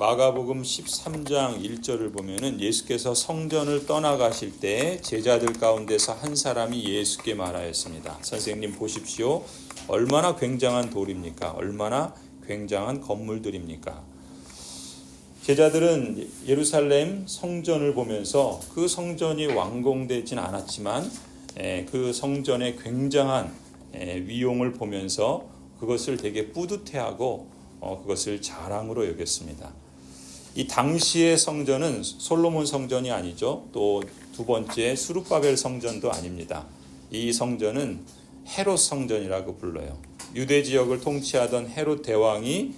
마가복음 13장 1절을 보면은 예수께서 성전을 떠나가실 때 제자들 가운데서 한 사람이 예수께 말하였습니다. 선생님 보십시오. 얼마나 굉장한 돌입니까? 얼마나 굉장한 건물들입니까? 제자들은 예루살렘 성전을 보면서 그 성전이 완공되진 않았지만 에, 그 성전의 굉장한 에, 위용을 보면서 그것을 되게 뿌듯해하고 어, 그것을 자랑으로 여겼습니다. 이 당시의 성전은 솔로몬 성전이 아니죠. 또 두 번째 수르바벨 성전도 아닙니다. 이 성전은 헤롯 성전이라고 불러요. 유대 지역을 통치하던 헤롯 대왕이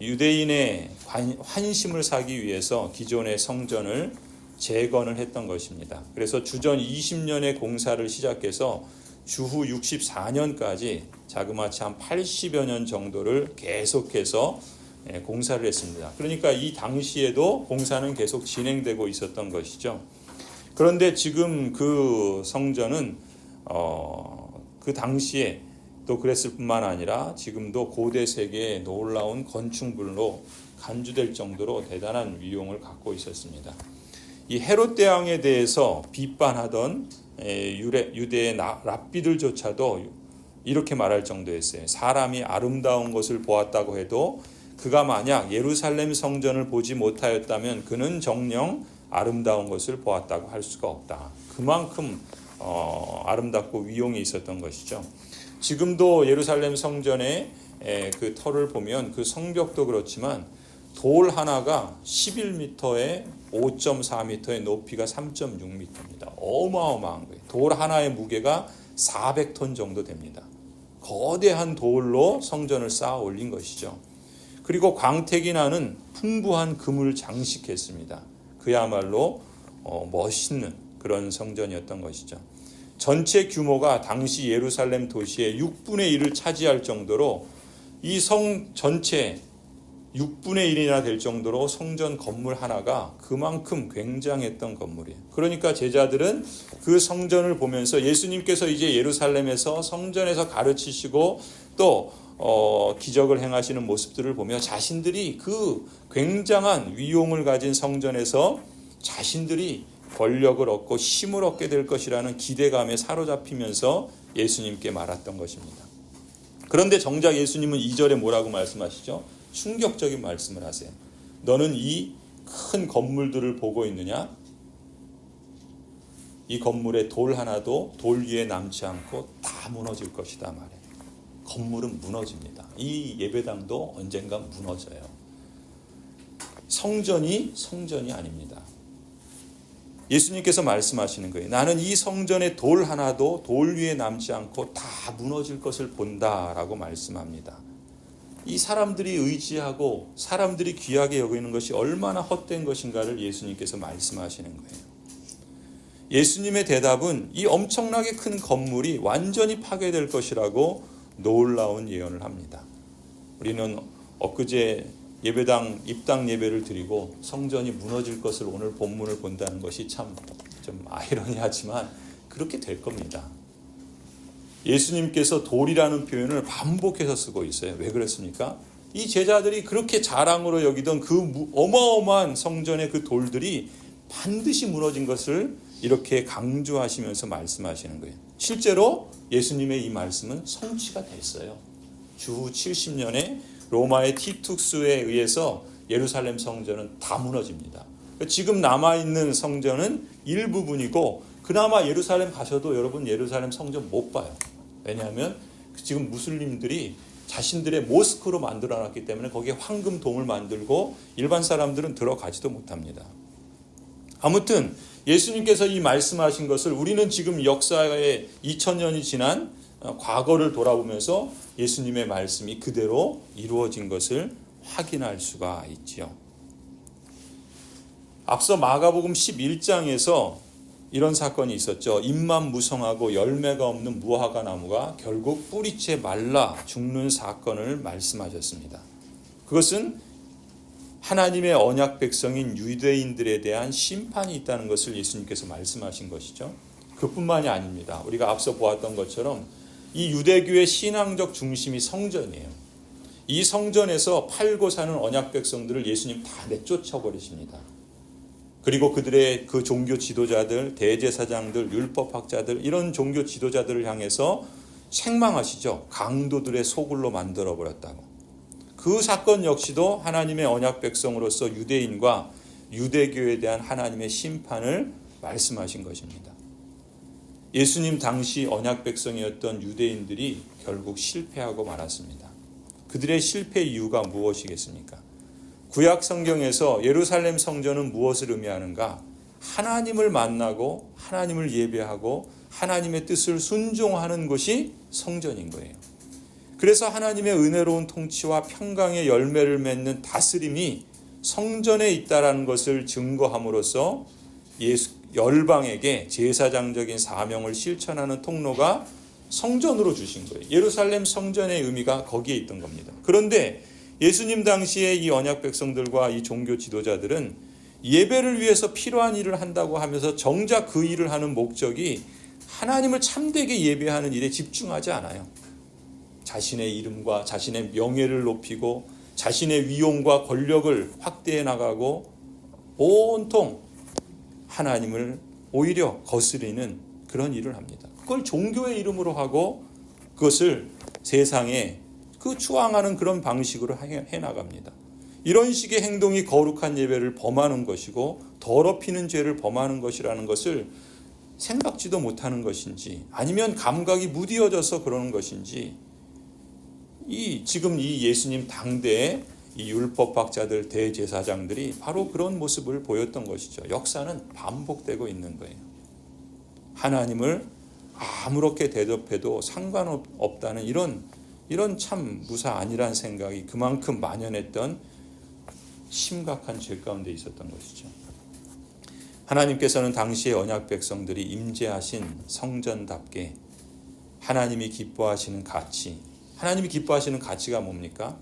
유대인의 관- 환심을 사기 위해서 기존의 성전을 재건을 했던 것입니다. 그래서 주전 20년에 공사를 시작해서 주후 64년까지 자그마치 한 80여 년 정도를 계속해서 예, 공사를 했습니다. 그러니까 이 당시에도 공사는 계속 진행되고 있었던 것이죠. 그런데 지금 그 성전은 어, 그 당시에 또 그랬을 뿐만 아니라 지금도 고대 세계의 놀라운 건축물로 간주될 정도로 대단한 위용을 갖고 있었습니다. 이 헤롯 대왕에 대해서 비판하던 에, 유래, 유대의 나- 랍비들조차도 이렇게 말할 정도였어요. 사람이 아름다운 것을 보았다고 해도 그가 만약 예루살렘 성전을 보지 못하였다면 그는 정령 아름다운 것을 보았다고 할 수가 없다. 그만큼 어, 아름답고 위용이 있었던 것이죠. 지금도 예루살렘 성전의 에, 그 터를 보면 그 성벽도 그렇지만 돌 하나가 11m에 5.4m의 높이가 3.6m입니다. 어마어마한 거예요. 돌 하나의 무게가 400톤 정도 됩니다. 거대한 돌로 성전을 쌓아 올린 것이죠. 그리고 광택이 나는 풍부한 금을 장식했습니다. 그야말로 어, 멋있는 그런 성전이었던 것이죠. 전체 규모가 당시 예루살렘 도시의 6분의 1을 차지할 정도로 이 성 전체 6분의 1이나 될 정도로 성전 건물 하나가 그만큼 굉장했던 건물이에요. 그러니까 제자들은 그 성전을 보면서 예수님께서 이제 예루살렘에서 성전에서 가르치시고 또 어, 기적을 행하시는 모습들을 보며 자신들이 그 굉장한 위용을 가진 성전에서 자신들이 권력을 얻고 힘을 얻게 될 것이라는 기대감에 사로잡히면서 예수님께 말했던 것입니다. 그런데 정작 예수님은 2절에 뭐라고 말씀하시죠? 충격적인 말씀을 하세요. 너는 이 큰 건물들을 보고 있느냐? 이 건물에 돌 하나도 돌 위에 남지 않고 다 무너질 것이다 말해. 건물은 무너집니다. 이 예배당도 언젠가 무너져요. 성전이 성전이 아닙니다. 예수님께서 말씀하시는 거예요. 나는 이 성전의 돌 하나도 돌 위에 남지 않고 다 무너질 것을 본다라고 말씀합니다. 이 사람들이 의지하고 사람들이 귀하게 여기는 것이 얼마나 헛된 것인가를 예수님께서 말씀하시는 거예요. 예수님의 대답은 이 엄청나게 큰 건물이 완전히 파괴될 것이라고 놀라운 예언을 합니다. 우리는 엊그제 예배당 입당 예배를 드리고 성전이 무너질 것을 오늘 본문을 본다는 것이 참 좀 아이러니하지만 그렇게 될 겁니다. 예수님께서 돌이라는 표현을 반복해서 쓰고 있어요. 왜 그랬습니까? 이 제자들이 그렇게 자랑으로 여기던 그 무- 어마어마한 성전의 그 돌들이 반드시 무너진 것을 이렇게 강조하시면서 말씀하시는 거예요. 실제로 예수님의 이 말씀은 성취가 됐어요. 주 70년에 로마의 티투스에 의해서 예루살렘 성전은 다 무너집니다. 지금 남아 있는 성전은 일부분이고 그나마 예루살렘 가셔도 여러분 예루살렘 성전 못 봐요. 왜냐하면 지금 무슬림들이 자신들의 모스크로 만들어 놨기 때문에 거기에 황금 동을 만들고 일반 사람들은 들어가지도 못합니다. 아무튼 예수님께서 이 말씀하신 것을 우리는 지금 역사의 2000년이 지난 어, 과거를 돌아보면서 예수님의 말씀이 그대로 이루어진 것을 확인할 수가 있지요. 앞서 마가복음 11장에서 이런 사건이 있었죠. 잎만 무성하고 열매가 없는 무화과 나무가 결국 뿌리채 말라 죽는 사건을 말씀하셨습니다. 그것은 하나님의 언약 백성인 유대인들에 대한 심판이 있다는 것을 예수님께서 말씀하신 것이죠. 그뿐만이 아닙니다. 우리가 앞서 보았던 것처럼 이 유대교의 신앙적 중심이 성전이에요. 이 성전에서 팔고 사는 언약 백성들을 예수님 다 내쫓아 버리십니다. 그리고 그들의 그 종교 지도자들, 대제사장들, 율법학자들 이런 종교 지도자들을 향해서 책망하시죠. 강도들의 소굴로 만들어 버렸다고. 그 사건 역시도 하나님의 언약 백성으로서 유대인과 유대교에 대한 하나님의 심판을 말씀하신 것입니다. 예수님 당시 언약 백성이었던 유대인들이 결국 실패하고 말았습니다. 그들의 실패 이유가 무엇이겠습니까? 구약 성경에서 예루살렘 성전은 무엇을 의미하는가? 하나님을 만나고 하나님을 예배하고 하나님의 뜻을 순종하는 것이 성전인 거예요. 그래서 하나님의 은혜로운 통치와 평강의 열매를 맺는 다스림이 성전에 있다라는 것을 증거함으로써 예수 열방에게 제사장적인 사명을 실천하는 통로가 성전으로 주신 거예요. 예루살렘 성전의 의미가 거기에 있던 겁니다. 그런데 예수님 당시에 이 언약 백성들과 이 종교 지도자들은 예배를 위해서 필요한 일을 한다고 하면서 정작 그 일을 하는 목적이 하나님을 참되게 예배하는 일에 집중하지 않아요. 자신의 이름과 자신의 명예를 높이고 자신의 위용과 권력을 확대해 나가고 온통 하나님을 오히려 거스리는 그런 일을 합니다. 그걸 종교의 이름으로 하고 그것을 세상에 그 추앙하는 그런 방식으로 해 나갑니다. 이런 식의 행동이 거룩한 예배를 범하는 것이고 더럽히는 죄를 범하는 것이라는 것을 생각지도 못하는 것인지 아니면 감각이 무디어져서 그러는 것인지 이 지금 이 예수님 당대의 이 율법학자들 대제사장들이 바로 그런 모습을 보였던 것이죠. 역사는 반복되고 있는 거예요. 하나님을 아무렇게 대접해도 상관없다는 이런 이런 참 무사 아니란 생각이 그만큼 만연했던 심각한 죄 가운데 있었던 것이죠. 하나님께서는 당시의 언약 백성들이 임재하신 성전답게 하나님이 기뻐하시는 가치, 하나님이 기뻐하시는 가치가 뭡니까?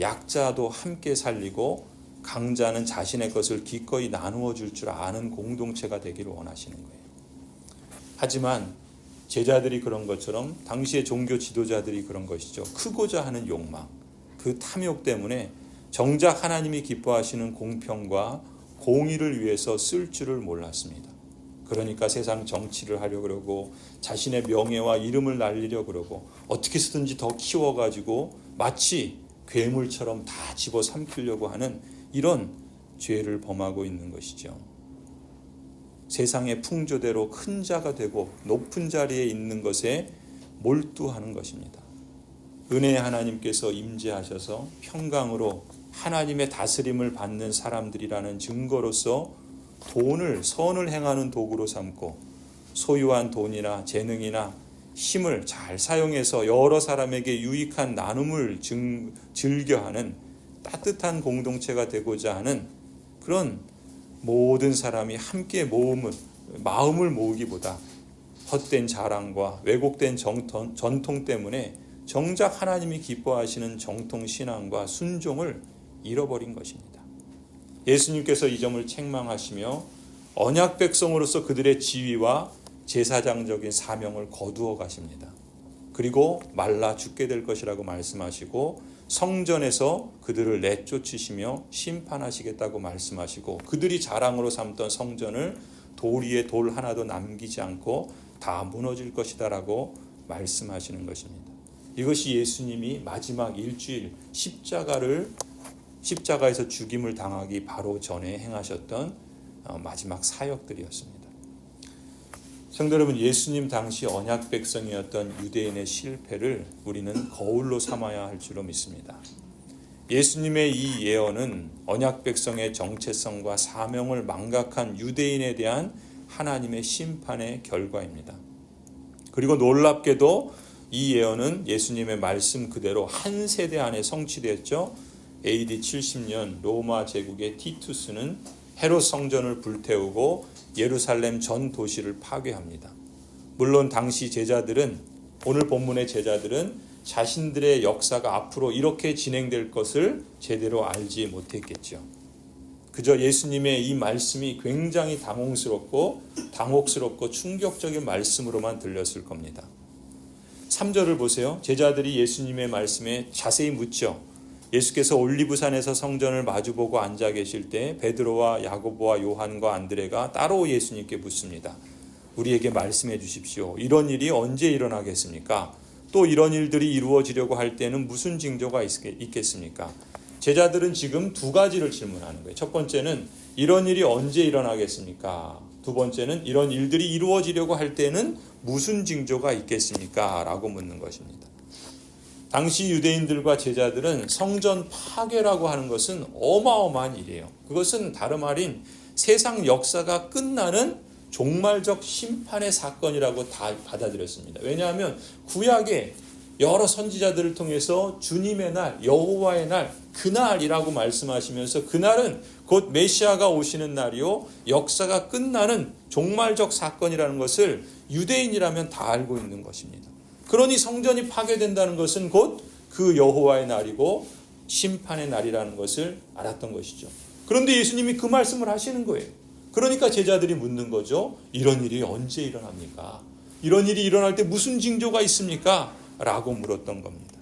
약자도 함께 살리고 강자는 자신의 것을 기꺼이 나누어 줄 줄 아는 공동체가 되기를 원하시는 거예요. 하지만 제자들이 그런 것처럼 당시의 종교 지도자들이 그런 것이죠. 크고자 하는 욕망, 그 탐욕 때문에 정작 하나님이 기뻐하시는 공평과 공의를 위해서 쓸 줄을 몰랐습니다. 그러니까 세상 정치를 하려 그러고 자신의 명예와 이름을 날리려 그러고 어떻게 쓰든지 더 키워 가지고 마치 괴물처럼 다 집어 삼키려고 하는 이런 죄를 범하고 있는 것이죠. 세상의 풍조대로 큰 자가 되고 높은 자리에 있는 것에 몰두하는 것입니다. 은혜의 하나님께서 임재하셔서 평강으로 하나님의 다스림을 받는 사람들이라는 증거로서 돈을 선을 행하는 도구로 삼고 소유한 돈이나 재능이나 힘을 잘 사용해서 여러 사람에게 유익한 나눔을 증, 즐겨하는 따뜻한 공동체가 되고자 하는 그런 모든 사람이 함께 모음을 마음을 모으기보다 헛된 자랑과 왜곡된 정통, 전통 때문에 정작 하나님이 기뻐하시는 정통 신앙과 순종을 잃어버린 것입니다. 예수님께서 이 점을 책망하시며 언약 백성으로서 그들의 지위와 제사장적인 사명을 거두어 가십니다. 그리고 말라 죽게 될 것이라고 말씀하시고 성전에서 그들을 내쫓으시며 심판하시겠다고 말씀하시고 그들이 자랑으로 삼던 성전을 돌 위에 돌 하나도 남기지 않고 다 무너질 것이다라고 말씀하시는 것입니다. 이것이 예수님이 마지막 일주일 십자가를 십자가에서 죽임을 당하기 바로 전에 행하셨던 어, 마지막 사역들이었습니다. 성도 여러분, 예수님 당시 언약 백성이었던 유대인의 실패를 우리는 거울로 삼아야 할 줄로 믿습니다. 예수님의 이 예언은 언약 백성의 정체성과 사명을 망각한 유대인에 대한 하나님의 심판의 결과입니다. 그리고 놀랍게도 이 예언은 예수님의 말씀 그대로 한 세대 안에 성취됐죠. AD 70년 로마 제국의 티투스는 헤롯 성전을 불태우고 예루살렘 전 도시를 파괴합니다. 물론 당시 제자들은 오늘 본문의 제자들은 자신들의 역사가 앞으로 이렇게 진행될 것을 제대로 알지 못했겠죠. 그저 예수님의 이 말씀이 굉장히 당혹스럽고 당혹스럽고 충격적인 말씀으로만 들렸을 겁니다. 3절을 보세요. 제자들이 예수님의 말씀에 자세히 묻죠. 예수께서 올리브산에서 성전을 마주보고 앉아 계실 때 베드로와 야고보와 요한과 안드레가 따로 예수님께 묻습니다. 우리에게 말씀해 주십시오. 이런 일이 언제 일어나겠습니까? 또 이런 일들이 이루어지려고 할 때는 무슨 징조가 있- 있겠습니까? 제자들은 지금 두 가지를 질문하는 거예요. 첫 번째는 이런 일이 언제 일어나겠습니까? 두 번째는 이런 일들이 이루어지려고 할 때는 무슨 징조가 있겠습니까? 라고 묻는 것입니다. 당시 유대인들과 제자들은 성전 파괴라고 하는 것은 어마어마한 일이에요. 그것은 다름 아닌 세상 역사가 끝나는 종말적 심판의 사건이라고 다 받아들였습니다. 왜냐하면 구약에 여러 선지자들을 통해서 주님의 날, 여호와의 날, 그날이라고 말씀하시면서 그날은 곧 메시아가 오시는 날이요 역사가 끝나는 종말적 사건이라는 것을 유대인이라면 다 알고 있는 것입니다. 그러니 성전이 파괴된다는 것은 곧 그 여호와의 날이고 심판의 날이라는 것을 알았던 것이죠. 그런데 예수님이 그 말씀을 하시는 거예요. 그러니까 제자들이 묻는 거죠. 이런 일이 언제 일어납니까? 이런 일이 일어날 때 무슨 징조가 있습니까? 라고 물었던 겁니다.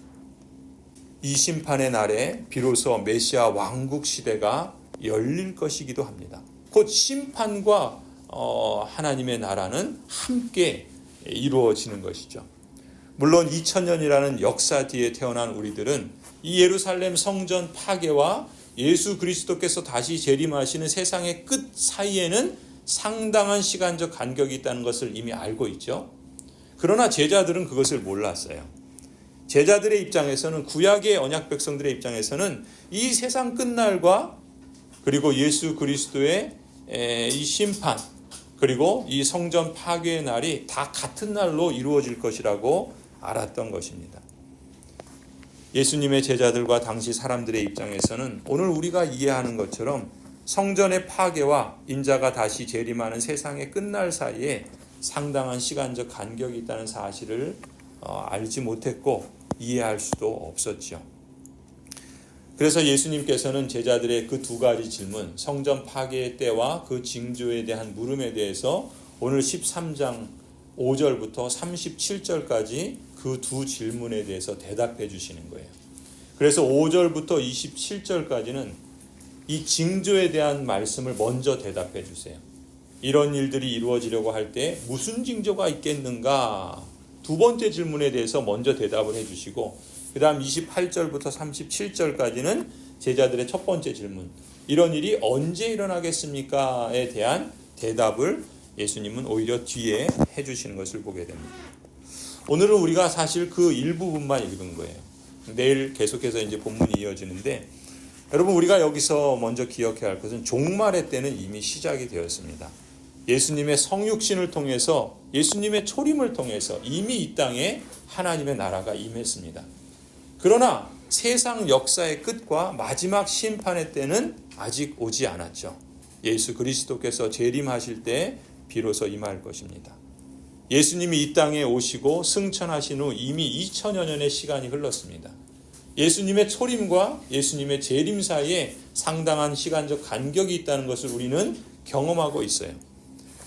이 심판의 날에 비로소 메시아 왕국 시대가 열릴 것이기도 합니다. 곧 심판과 어, 하나님의 나라는 함께 이루어지는 것이죠. 물론 2000년이라는 역사 뒤에 태어난 우리들은 이 예루살렘 성전 파괴와 예수 그리스도께서 다시 재림하시는 세상의 끝 사이에는 상당한 시간적 간격이 있다는 것을 이미 알고 있죠. 그러나 제자들은 그것을 몰랐어요. 제자들의 입장에서는 구약의 언약 백성들의 입장에서는 이 세상 끝날과 그리고 예수 그리스도의 에, 이 심판 그리고 이 성전 파괴의 날이 다 같은 날로 이루어질 것이라고 알았던 것입니다. 예수님의 제자들과 당시 사람들의 입장에서는 오늘 우리가 이해하는 것처럼 성전의 파괴와 인자가 다시 재림하는 세상의 끝날 사이에 상당한 시간적 간격이 있다는 사실을 어, 알지 못했고 이해할 수도 없었죠. 그래서 예수님께서는 제자들의 그 두 가지 질문, 성전 파괴의 때와 그 징조에 대한 물음에 대해서 오늘 13장 5절부터 37절까지 그 두 질문에 대해서 대답해 주시는 거예요. 그래서 5절부터 27절까지는 이 징조에 대한 말씀을 먼저 대답해 주세요. 이런 일들이 이루어지려고 할 때 무슨 징조가 있겠는가? 두 번째 질문에 대해서 먼저 대답을 해 주시고 그다음 28절부터 37절까지는 제자들의 첫 번째 질문. 이런 일이 언제 일어나겠습니까?에 대한 대답을 예수님은 오히려 뒤에 해 주시는 것을 보게 됩니다. 오늘은 우리가 사실 그 일부분만 읽은 거예요. 내일 계속해서 이제 본문이 이어지는데 여러분 우리가 여기서 먼저 기억해야 할 것은 종말의 때는 이미 시작이 되었습니다. 예수님의 성육신을 통해서 예수님의 초림을 통해서 이미 이 땅에 하나님의 나라가 임했습니다. 그러나 세상 역사의 끝과 마지막 심판의 때는 아직 오지 않았죠. 예수 그리스도께서 재림하실 때 비로소 임할 것입니다. 예수님이 이 땅에 오시고 승천하신 후 이미 2000여 년의 시간이 흘렀습니다. 예수님의 초림과 예수님의 재림 사이에 상당한 시간적 간격이 있다는 것을 우리는 경험하고 있어요.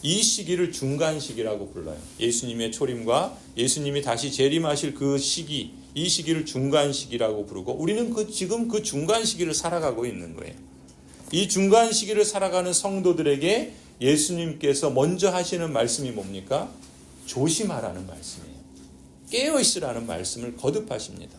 이 시기를 중간 시기라고 불러요. 예수님의 초림과 예수님이 다시 재림하실 그 시기, 이 시기를 중간 시기라고 부르고 우리는 그 지금 그 중간 시기를 살아가고 있는 거예요. 이 중간 시기를 살아가는 성도들에게 예수님께서 먼저 하시는 말씀이 뭡니까? 조심하라는 말씀이에요. 깨어 있으라는 말씀을 거듭하십니다.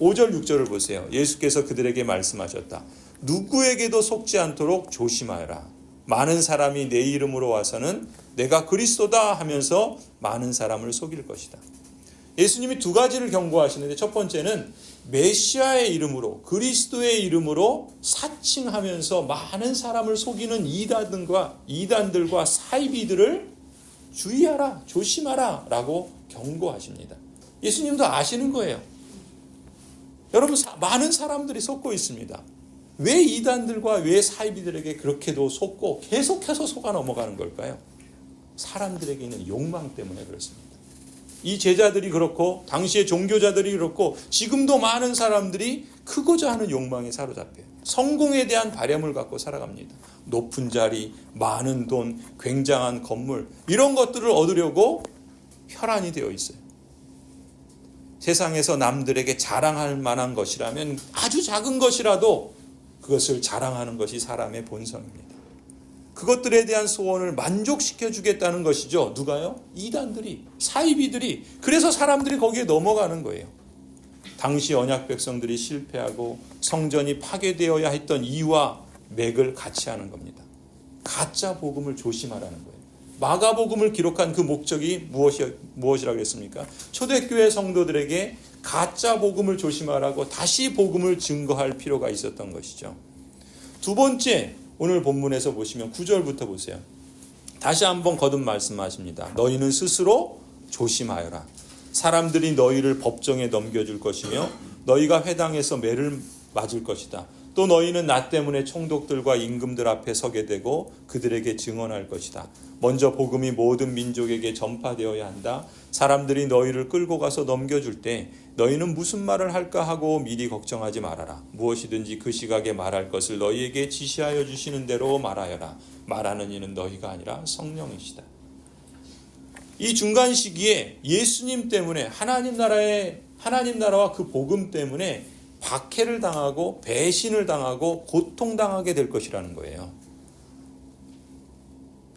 5절 6절을 보세요. 예수께서 그들에게 말씀하셨다. 누구에게도 속지 않도록 조심하여라. 많은 사람이 내 이름으로 와서는 내가 그리스도다 하면서 많은 사람을 속일 것이다. 예수님이 두 가지를 경고하시는데 첫 번째는 메시아의 이름으로 그리스도의 이름으로 사칭하면서 많은 사람을 속이는 이단들과 이단들과 사이비들을 주의하라, 조심하라 라고 경고하십니다. 예수님도 아시는 거예요. 여러분 사, 많은 사람들이 속고 있습니다. 왜 이단들과 왜 사이비들에게 그렇게도 속고 계속해서 속아 넘어가는 걸까요? 사람들에게 있는 욕망 때문에 그렇습니다. 이 제자들이 그렇고 당시의 종교자들이 그렇고 지금도 많은 사람들이 크고자 하는 욕망에 사로잡혀요. 성공에 대한 바램을 갖고 살아갑니다. 높은 자리, 많은 돈, 굉장한 건물 이런 것들을 얻으려고 혈안이 되어 있어요. 세상에서 남들에게 자랑할 만한 것이라면 아주 작은 것이라도 그것을 자랑하는 것이 사람의 본성입니다. 그것들에 대한 소원을 만족시켜 주겠다는 것이죠. 누가요? 이단들이, 사이비들이. 그래서 사람들이 거기에 넘어가는 거예요. 당시 언약 백성들이 실패하고 성전이 파괴되어야 했던 이유와 맥을 같이 하는 겁니다. 가짜 복음을 조심하라는 거예요. 마가복음을 기록한 그 목적이 무엇이 무엇이라고 했습니까? 초대교회 성도들에게 가짜 복음을 조심하라고 다시 복음을 증거할 필요가 있었던 것이죠. 두 번째 오늘 본문에서 보시면 9절부터 보세요. 다시 한번 거듭 말씀하십니다. 너희는 스스로 조심하여라. 사람들이 너희를 법정에 넘겨줄 것이며 너희가 회당에서 매를 맞을 것이다. 또 너희는 나 때문에 총독들과 임금들 앞에 서게 되고 그들에게 증언할 것이다. 먼저 복음이 모든 민족에게 전파되어야 한다. 사람들이 너희를 끌고 가서 넘겨줄 때 너희는 무슨 말을 할까 하고 미리 걱정하지 말아라. 무엇이든지 그 시각에 말할 것을 너희에게 지시하여 주시는 대로 말하여라. 말하는 이는 너희가 아니라 성령이시다. 이 중간 시기에 예수님 때문에 하나님 나라의 하나님 나라와 그 복음 때문에 박해를 당하고 배신을 당하고 고통당하게 될 것이라는 거예요.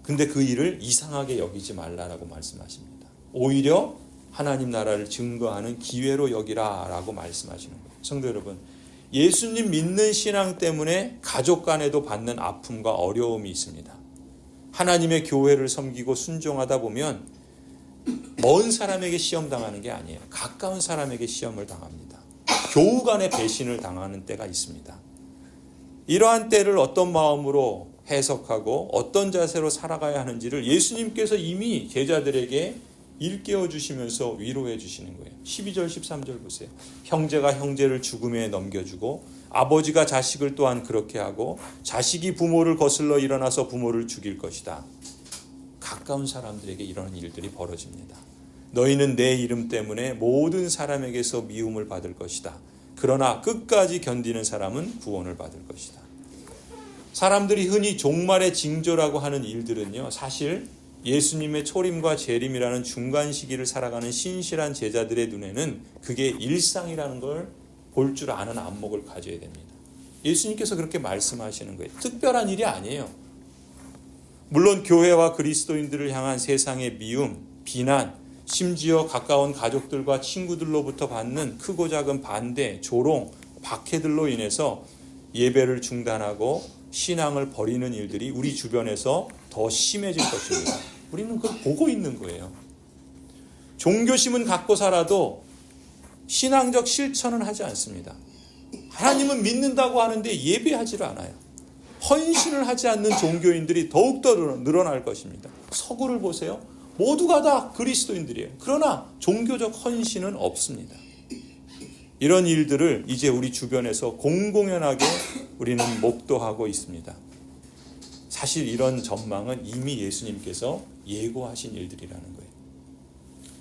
근데 그 일을 이상하게 여기지 말라라고 말씀하십니다. 오히려 하나님 나라를 증거하는 기회로 여기라라고 말씀하시는 거예요. 성도 여러분, 예수님 믿는 신앙 때문에 가족 간에도 받는 아픔과 어려움이 있습니다. 하나님의 교회를 섬기고 순종하다 보면 먼 사람에게 시험 당하는 게 아니에요. 가까운 사람에게 시험을 당합니다. 교우 간의 배신을 당하는 때가 있습니다. 이러한 때를 어떤 마음으로 해석하고 어떤 자세로 살아가야 하는지를 예수님께서 이미 제자들에게 일깨워 주시면서 위로해 주시는 거예요. 12절 13절 보세요. 형제가 형제를 죽음에 넘겨주고 아버지가 자식을 또한 그렇게 하고 자식이 부모를 거슬러 일어나서 부모를 죽일 것이다. 가까운 사람들에게 이런 일들이 벌어집니다. 너희는 내 이름 때문에 모든 사람에게서 미움을 받을 것이다. 그러나 끝까지 견디는 사람은 구원을 받을 것이다. 사람들이 흔히 종말의 징조라고 하는 일들은요, 사실 예수님의 초림과 재림이라는 중간 시기를 살아가는 신실한 제자들의 눈에는 그게 일상이라는 걸 볼 줄 아는 안목을 가져야 됩니다. 예수님께서 그렇게 말씀하시는 거예요. 특별한 일이 아니에요. 물론 교회와 그리스도인들을 향한 세상의 미움, 비난, 심지어 가까운 가족들과 친구들로부터 받는 크고 작은 반대, 조롱, 박해들로 인해서 예배를 중단하고 신앙을 버리는 일들이 우리 주변에서 더 심해질 것입니다. 우리는 그걸 보고 있는 거예요. 종교심은 갖고 살아도 신앙적 실천은 하지 않습니다. 하나님은 믿는다고 하는데 예배하지를 않아요. 헌신을 하지 않는 종교인들이 더욱더 늘어날 것입니다. 서구를 보세요. 모두가 다 그리스도인들이에요. 그러나 종교적 헌신은 없습니다. 이런 일들을 이제 우리 주변에서 공공연하게 우리는 목도하고 있습니다. 사실 이런 전망은 이미 예수님께서 예고하신 일들이라는 거예요.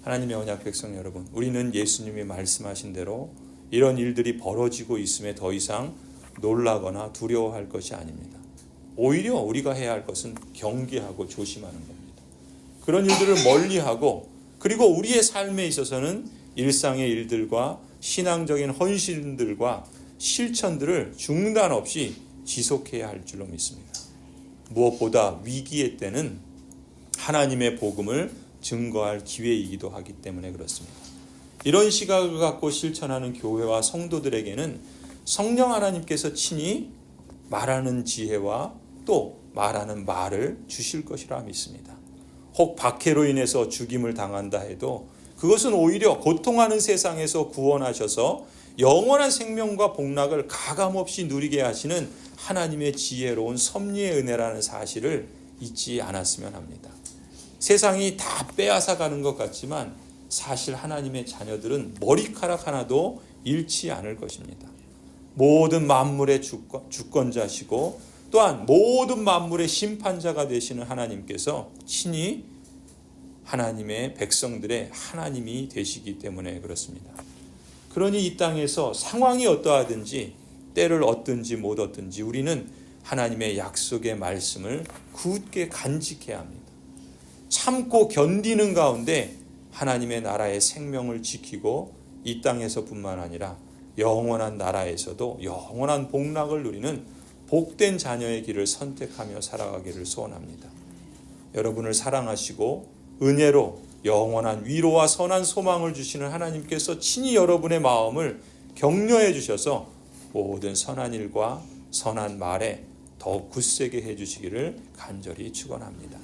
하나님의 언약 백성 여러분, 우리는 예수님이 말씀하신 대로 이런 일들이 벌어지고 있음에 더 이상 놀라거나 두려워할 것이 아닙니다. 오히려 우리가 해야 할 것은 경계하고 조심하는 겁니다. 그런 일들을 멀리하고 그리고 우리의 삶에 있어서는 일상의 일들과 신앙적인 헌신들과 실천들을 중단 없이 지속해야 할 줄로 믿습니다. 무엇보다 위기의 때는 하나님의 복음을 증거할 기회이기도 하기 때문에 그렇습니다. 이런 시각을 갖고 실천하는 교회와 성도들에게는 성령 하나님께서 친히 말하는 지혜와 또 말하는 말을 주실 것이라 믿습니다. 혹 박해로 인해서 죽임을 당한다 해도 그것은 오히려 고통하는 세상에서 구원하셔서 영원한 생명과 복락을 가감없이 누리게 하시는 하나님의 지혜로운 섭리의 은혜라는 사실을 잊지 않았으면 합니다. 세상이 다 빼앗아 가는 것 같지만 사실 하나님의 자녀들은 머리카락 하나도 잃지 않을 것입니다. 모든 만물의 주권, 주권자시고 또한 모든 만물의 심판자가 되시는 하나님께서 친히 하나님의 백성들의 하나님이 되시기 때문에 그렇습니다. 그러니 이 땅에서 상황이 어떠하든지 때를 얻든지 못 얻든지 우리는 하나님의 약속의 말씀을 굳게 간직해야 합니다. 참고 견디는 가운데 하나님의 나라의 생명을 지키고 이 땅에서뿐만 아니라 영원한 나라에서도 영원한 복락을 누리는 복된 자녀의 길을 선택하며 살아가기를 소원합니다. 여러분을 사랑하시고 은혜로 영원한 위로와 선한 소망을 주시는 하나님께서 친히 여러분의 마음을 격려해 주셔서 모든 선한 일과 선한 말에 더욱 굳세게 해 주시기를 간절히 축원합니다.